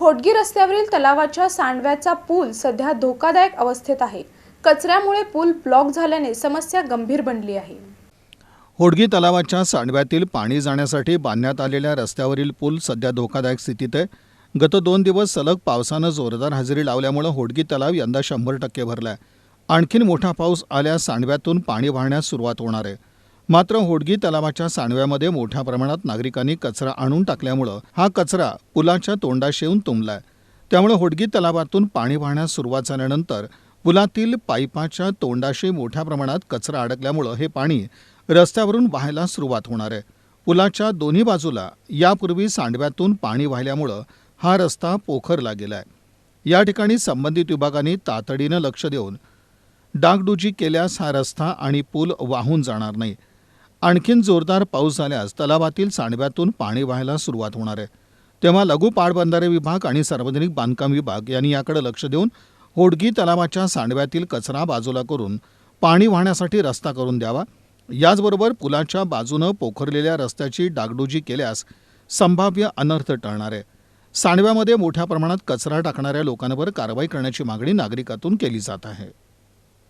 होटगी रस्त्यावरील तलावाच्या सांडव्याचा पूल सध्या धोकादायक अवस्थेत आहे. कचऱ्यामुळे पूल ब्लॉक झाल्याने समस्या गंभीर बनली आहे. होडगी तलावाच्या सांडव्यातील पाणी जाण्यासाठी बांधण्यात आलेल्या रस्त्यावरील पूल सध्या धोकादायक स्थितीत आहे. गत दोन दिवस सलग पावसानं जोरदार हजेरी लावल्यामुळं होडगी तलाव यंदा शंभर टक्के भरला आहे आणखीन मोठा पाऊस आल्यास सांडव्यातून पाणी वाहण्यास सुरुवात होणार आहे. मात्र होडगी तलावाच्या सांडव्यामध्ये मोठ्या प्रमाणात नागरिकांनी कचरा आणून टाकल्यामुळं हा कचरा पुलाच्या तोंडाशी येऊन तुंबलाय. त्यामुळे होडगी तलावातून पाणी वाहण्यास सुरुवात झाल्यानंतर पुलातील पाईपाच्या तोंडाशी मोठ्या प्रमाणात कचरा अडकल्यामुळं हे पाणी रस्त्यावरून वाहायला सुरुवात होणार आहे. पुलाच्या दोन्ही बाजूला यापूर्वी सांडव्यातून पाणी वाहिल्यामुळं हा रस्ता पोखरला गेलाय. या ठिकाणी संबंधित विभागांनी तातडीनं लक्ष देऊन डागडुजी केल्यास हा रस्ता आणि पूल वाहून जाणार नाही. आणखीन जोरदार पाऊस झाल्यास तलावातील सांडव्यातून पाणी व्हायला सुरुवात होणार आहे. तेव्हा लघु पाटबंधारे विभाग आणि सार्वजनिक बांधकाम विभाग यांनी याकडे लक्ष देऊन होडगी तलावाच्या सांडव्यातील कचरा बाजूला करून पाणी वाहण्यासाठी रस्ता करून द्यावा. याचबरोबर पुलाच्या बाजूनं पोखरलेल्या रस्त्याची डागडुजी केल्यास संभाव्य अनर्थ टळणार आहे. सांडव्यामध्ये मोठ्या प्रमाणात कचरा टाकणाऱ्या लोकांवर कारवाई करण्याची मागणी नागरिकातून केली जात आहे.